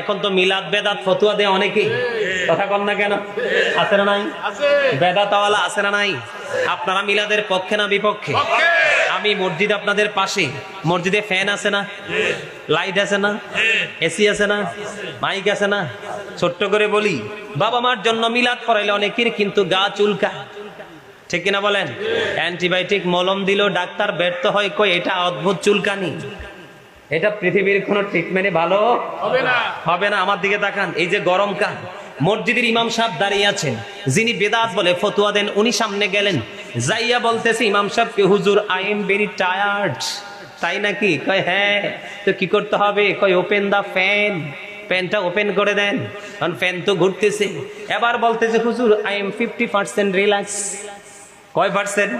এখন তো মিলাদ বেদাত ফতুয়া দেয় অনেকে কথা কন না কেন? আছে না নাই? বেদাতওয়ালা আছে না নাই? আপনারা মিলাদের পক্ষে না বিপক্ষে? আমি মসজিদ আপনাদের পাশে। মসজিদে ফ্যান আছে না? লাইট আছে না? এসি আছে না? মাইক আছে না? ছোট্ট করে বলি বাবা মার জন্য মিলাদ করাইলে অনেকের কিন্তু গা চুলকা। ঠিক কিনা বলেন? অ্যান্টিবায়োটিক মলম দিল ডাক্তার ব্যর্থ হয় কই এটা অদ্ভুত চুলকানি। এটা পৃথিবীর কোন ট্রিটমেন্টে ভালো? হবে না। হবে না। আমার দিকে তাকান। এই যে গরমকাল মসজিদের ইমাম সাহেব দাঁড়িয়ে আছেন। যিনি বেদাত বলে ফতুয়া দেন উনি সামনে গেলেন। যাইয়া বলতেছে ইমাম সাহেবকে হুজুর আই এম ভেরি টায়ার্ড তাই নাকি? কয় হ্যাঁ। তো কি করতে হবে? কয় ওপেন দা ফ্যান ফ্যানটা ওপেন করে দেন। কারণ ফ্যান তো ঘুরতেছে। এবার বলতেছে হুজুর I am fifty percent relax কয় পার্সেন্ট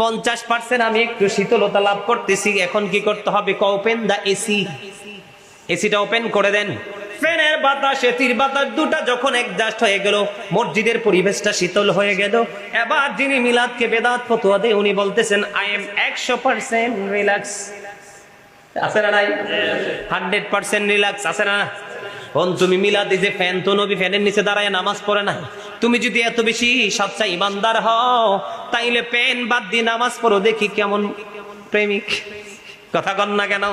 পঞ্চাশ পার্সেন্ট আমি একটু শীতলতা লাভ করতেছি, এখন কি করতে হবে? ওপেন দা এসি এসিটা ওপেন করে দেন। ফ্যানের বাতাস দুটা যখন হয়ে গেল, মসজিদের পরিবেশটা শীতল হয়ে গেল। এবার যিনি মিলাদকে উনি বলতেছেন আই এম একশো পার্সেন্ট রিল্যাক্স আছে নাই? হান্ড্রেড পার্সেন্ট রিল্যাক্স আছে না? তুমি মিলাদ যে ফ্যান, তো নবী ফ্যানের নিচে দাঁড়ায় নামাজ পড়ে না তুমি যদি এত বেশি সবচাই ইমানদার হও, তাইলে পেন বাদ দিয়ে নামাজ পড়ো, দেখি কেমন প্রেমিক। কথা কন না কেন?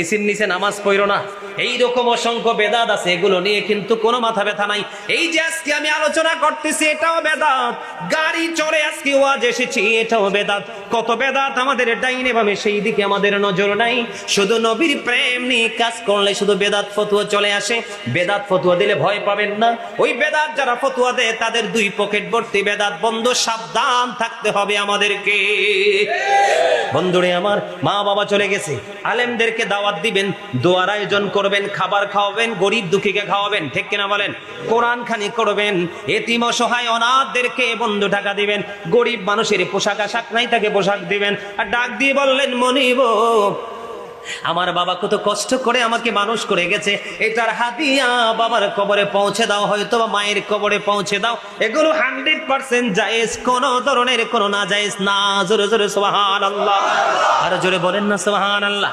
এসির নিচে নামাজ পড়ো না। এই রকম অসংখ্য বেদাত আছে, এগুলো নিয়ে কিন্তু কোনো মাথা ব্যথা নাই। এই যে আজকে আমি আলোচনা করতেছি, এটাও বেদাত। গাড়ি চড়ে আজকে ওয়াজ এসেছি, এটাও বেদাত। কত বেদাত আমাদের ডাইনে বামে, সেই দিকে আমাদের নজর নাই। শুধু নবীর প্রেম নিয়ে কাজ করলে শুধু বেদাত ফতুয়া চলে আসে। বেদাত ফতুয়া দিলে ভয় পাবেন না। ওই বেদাত যারা ফতুয়া দেয়, তাদের দুই পকেট ভর্তি বেদাত। বন্ধ, সাবধান থাকতে হবে আমাদেরকে। বন্ধুরে আমার মা বাবা চলে গেছে। আলেমদেরকে দাওয়াত দিবেন, দোয়ার আয়োজন করবেন, খাবার খাওয়াবেন, গরিব দুঃখীকে খাওয়াবেন, ঠিক কিনা বলেন? কোরআন খানি করবেন, এতিম অসহায় অনাথদেরকে বন্ধু টাকা দিবেন, গরিব মানুষের পোশাক আশাক নাই তাকে পোশাক দিবেন। আর ডাক দিয়ে বললেন, মনিব, আমার বাবা কত কষ্ট করে আমাকে মানুষ করে গেছে, এটার হাতিয়া বাবার কবরে পৌঁছে দাও হয়তো মায়ের কবরে পৌঁছে দাও। এগুলো হান্ড্রেড পার্সেন্ট জায়েজ, কোন ধরনের কোনো না জায়েজ না। জোরে জোরে সোহান আল্লাহ আর জোরে বলেন না সোহান আল্লাহ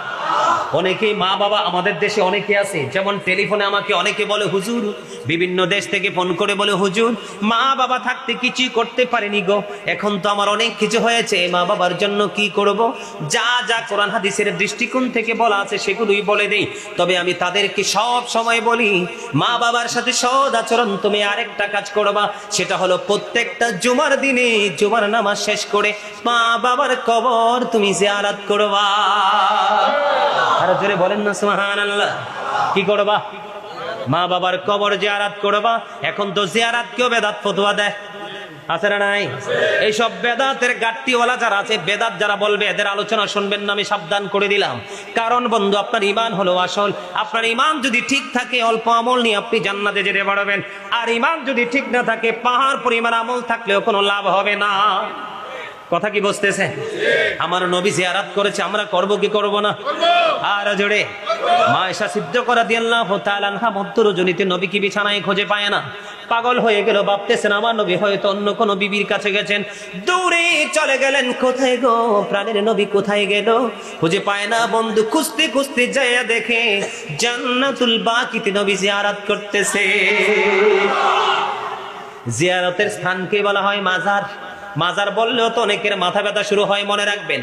অনেকেই মা বাবা আমাদের দেশে অনেকে আছে। যেমন টেলিফোনে আমাকে অনেকে বলে, হুজুর, বিভিন্ন দেশ থেকে ফোন করে বলে, হুজুর, মা বাবা থাকতে কিছুই করতে পারেনি গো। এখন তো আমার অনেক কিছু হয়েছে। মা বাবার জন্য কি করব? যা যা কোরআন হাদিসের দৃষ্টিকোণ থেকে বলা আছে সেগুলোই বলে দেই। তবে আমি তাদেরকে সব সময় বলি, মা বাবার সাথে সদ আচরণ, তুমি আরেকটা কাজ করবা। সেটা হলো প্রত্যেকটা জুমার দিনে জুমার নামাজ শেষ করে মা বাবার কবর তুমি জিয়ারাত করবা। জোরে বলেন না সুবহান আল্লাহ কি করবা? মা বাবার কবর জিয়ারাত করবা, এখন তো জিয়ারাত কেউ বেদাত ফতুয়া দেয়। আছে না নাই? এইসব বেদাতের গাট্টিওয়ালা যারা আছে, বেদাত যারা বলবে, এদের আলোচনা শুনবেন না, আমি সাবধান করে দিলাম। কারণ বন্ধু, আপনার ইমান হলো আসল। আপনার ইমান যদি ঠিক থাকে, অল্প আমল নিয়ে আপনি জান্নাতে যেতে পারবেন। আর ইমান যদি ঠিক না থাকে, পাহাড় পরিমাণ আমল থাকলেও কোনো লাভ হবে না। কথা কি বুঝতেছে আমার নবী জিয়ারাত করেছে, আমরা করব কি করব না? আর জোরে, মা এসা সিদ্ধ করা দিয়ে আল্লাহ তাআলা রজনীতে নবী কি বিছানায় খুঁজে পায় না। পাগল হয়ে গেল, ভাবতেছেন আমার নবী হয়তো অন্য কোন বিবির কাছে গেছেন। দৌড়ে চলে গেলেন, কোথায় গো? প্রাণের নবী কোথায় গেল? খুঁজে পায় না, বন্ধু, খুঁজতে খুঁজতে যাইয়া দেখে জান্নাতুল বাকিতে নবী জিয়ারাত করতেছে। জিয়ারতের স্থানকে বলা হয়? মাজার। মাজার বললেও তো অনেকের মাথা ব্যথা শুরু হয় মনে রাখবেন।